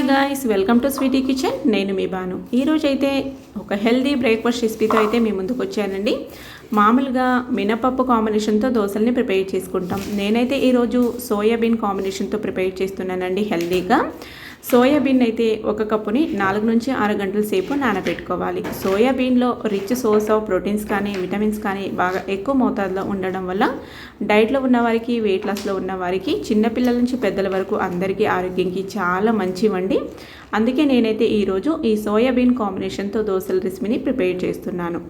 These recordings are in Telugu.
Hi guys welcome to sweety kitchen నేను మీ బాను. ఈరోజు అయితే ఒక హెల్దీ బ్రేక్ఫాస్ట్ రెసిపీతో అయితే మీ ముందుకు వచ్చానండి. మామూలుగా మినపప్పు కాంబినేషన్తో దోశల్ని ప్రిపేర్ చేసుకుంటాం. నేనైతే ఈరోజు సోయాబీన్ కాంబినేషన్తో ప్రిపేర్ చేస్తున్నానండి హెల్దీగా సోయాబీన్ అయితే ఒక కప్పుని నాలుగు నుంచి ఆరు గంటల సేపు నానబెట్టుకోవాలి. సోయాబీన్లో రిచ్ సోర్స్ ఆఫ్ ప్రోటీన్స్ కానీ విటమిన్స్ కానీ బాగా ఎక్కువ మోతాదులో ఉండడం వల్ల డైట్లో ఉన్నవారికి వెయిట్ లాస్లో ఉన్నవారికి చిన్నపిల్లల నుంచి పెద్దల వరకు అందరికీ ఆరోగ్యంకి చాలా మంచివండి. అందుకే నేనైతే ఈరోజు ఈ సోయాబీన్ కాంబినేషన్తో దోశల రెసిపీని ప్రిపేర్ చేస్తున్నాను.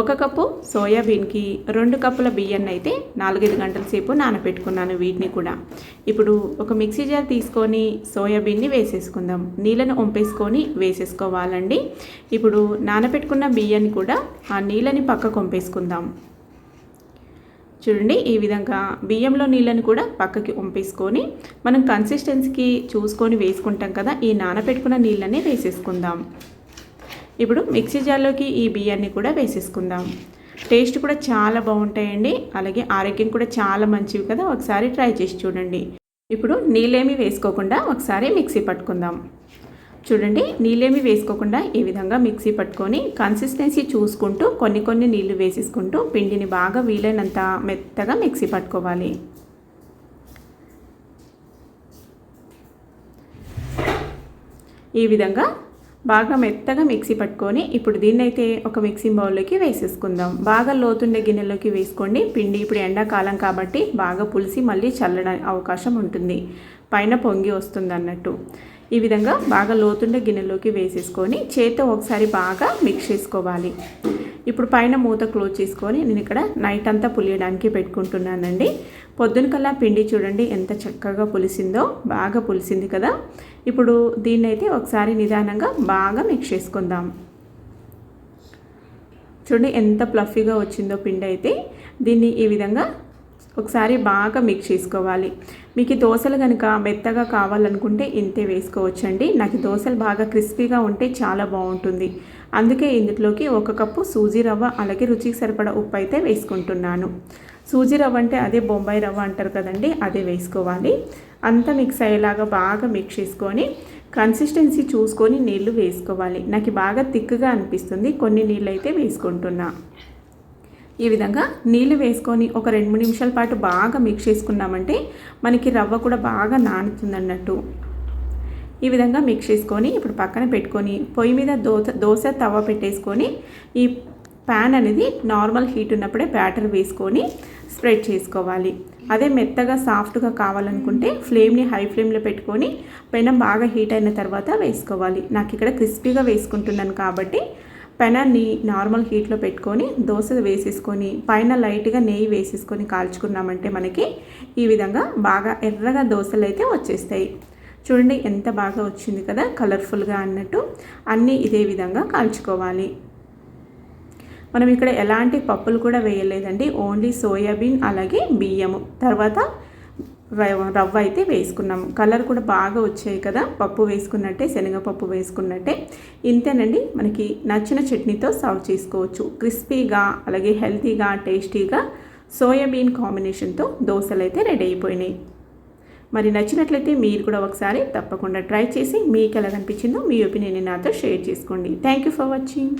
ఒక కప్పు సోయాబీన్కి రెండు కప్పుల బియ్యాన్ని అయితే నాలుగైదు గంటల సేపు నానబెట్టుకున్నాను వీటిని కూడా. ఇప్పుడు ఒక మిక్సీ జార్ తీసుకొని సోయాబీన్ని వేసి వేసేసుకుందాం. నీళ్ళను వంపేసుకొని వేసేసుకోవాలండి. ఇప్పుడు నానబెట్టుకున్న బియ్యాన్ని కూడా ఆ నీళ్ళని పక్కకు వంపేసుకుందాం చూడండి ఈ విధంగా బియ్యంలో నీళ్ళని కూడా పక్కకి వంపేసుకొని మనం కన్సిస్టెన్సీకి చూసుకొని వేసుకుంటాం కదా ఈ నానబెట్టుకున్న నీళ్ళని వేసేసుకుందాం. ఇప్పుడు మిక్సీ జార్లోకి ఈ బియ్యాన్ని కూడా వేసేసుకుందాం. టేస్ట్ కూడా చాలా బాగుంటాయండి. అలాగే ఆరోగ్యం కూడా చాలా మంచివి కదా ఒకసారి ట్రై చేసి చూడండి. ఇప్పుడు నీళ్ళేమి వేసుకోకుండా ఒకసారి మిక్సీ పట్టుకుందాం. చూడండి నీళ్ళేమి వేసుకోకుండా ఈ విధంగా మిక్సీ పట్టుకొని కన్సిస్టెన్సీ చూసుకుంటూ కొన్ని కొన్ని నీళ్ళు వేసేసుకుంటూ పిండిని బాగా వీలైనంత మెత్తగా మిక్సీ పట్టుకోవాలి. ఈ విధంగా బాగా మెత్తగా మిక్సీ పట్టుకొని ఇప్పుడు దీన్నైతే ఒక మిక్సింగ్ బౌల్లోకి వేసేసుకుందాం. బాగా లోతుండే గిన్నెలోకి వేసుకోండి. పిండి ఇప్పుడు ఎండాకాలం కాబట్టి బాగా పులిసి మళ్ళీ చల్లడం అవకాశం ఉంటుంది. పైన పొంగి వస్తుంది అన్నట్టు ఈ విధంగా బాగా లోతుండే గిన్నెలోకి వేసేసుకొని చేత్తో ఒకసారి బాగా మిక్స్ చేసుకోవాలి. ఇప్పుడు పైన మూత క్లోజ్ చేసుకొని నేను ఇక్కడ నైట్ అంతా పులియడానికి పెట్టుకుంటున్నానండి. పొద్దున కల్లా పిండి చూడండి ఎంత చక్కగా పులిసిందో బాగా పులిసింది కదా. ఇప్పుడు దీన్ని అయితే ఒకసారి నిదానంగా బాగా మిక్స్ చేసుకుందాం. చూడండి ఎంత ప్లఫీగా వచ్చిందో పిండి అయితే. దీన్ని ఈ విధంగా ఒకసారి బాగా మిక్స్ చేసుకోవాలి. మీకు దోశలు కనుక మెత్తగా కావాలనుకుంటే ఇంతే వేసుకోవచ్చండి. నాకు దోశలు బాగా క్రిస్పీగా ఉంటే చాలా బాగుంటుంది. అందుకే ఇందులోకి ఒక కప్పు సూజీ రవ్వ అలాగే రుచికి సరిపడా ఉప్పు అయితే వేసుకుంటున్నాను. సూజీ రవ్వ అంటే అదే బొంబాయి రవ్వ అంటారు కదండి అదే వేసుకోవాలి. అంతా మిక్స్ అయ్యేలాగా బాగా మిక్స్ చేసుకొని కన్సిస్టెన్సీ చూసుకొని నీళ్ళు వేసుకోవాలి. నాకు బాగా తిక్కుగా అనిపిస్తుంది కొన్ని నీళ్ళు అయితే వేసుకుంటున్నా. ఈ విధంగా నీళ్ళు వేసుకొని ఒక రెండు మూడు నిమిషాల పాటు బాగా మిక్స్ చేసుకున్నామంటే మనకి రవ్వ కూడా బాగా నానుతుంది అన్నట్టు. ఈ విధంగా మిక్స్ చేసుకొని ఇప్పుడు పక్కన పెట్టుకొని పొయ్యి మీద దోశ దోశ తవ పెట్టేసుకొని ఈ ప్యాన్ అనేది నార్మల్ హీట్ ఉన్నప్పుడే బ్యాటర్ వేసుకొని స్ప్రెడ్ చేసుకోవాలి. అదే మెత్తగా సాఫ్ట్గా కావాలనుకుంటే ఫ్లేమ్ని హై ఫ్లేమ్లో పెట్టుకొని పెనం బాగా హీట్ అయిన తర్వాత వేసుకోవాలి. నాకు ఇక్కడ క్రిస్పీగా వేసుకుంటున్నాను కాబట్టి పెనాన్ని నార్మల్ హీట్లో పెట్టుకొని దోశ వేసేసుకొని పైన లైట్గా నెయ్యి వేసేసుకొని కాల్చుకున్నామంటే మనకి ఈ విధంగా బాగా ఎర్రగా దోశలు అయితే వచ్చేస్తాయి. చూడండి ఎంత బాగా వచ్చింది కదా కలర్ఫుల్గా అన్నట్టు. అన్నీ ఇదే విధంగా కాల్చుకోవాలి. మనం ఇక్కడ ఎలాంటి పప్పులు కూడా వేయలేదండి. ఓన్లీ సోయాబీన్ అలాగే బియ్యము. తర్వాత రవ్వ అయితే వేసుకున్నాము. కలర్ కూడా బాగా వచ్చాయి కదా పప్పు వేసుకున్నట్టే శనగపప్పు వేసుకున్నట్టే. ఇంతేనండి మనకి నచ్చిన చట్నీతో సర్వ్ చేసుకోవచ్చు. క్రిస్పీగా అలాగే హెల్తీగా టేస్టీగా సోయాబీన్ కాంబినేషన్తో దోశలు అయితే రెడీ అయిపోయినాయి. మరి నచ్చినట్లయితే మీరు కూడా ఒకసారి తప్పకుండా ట్రై చేసి మీకు ఎలా అనిపించిందో మీ ఒపీనియన్ నాతో షేర్ చేసుకోండి. Thank you for watching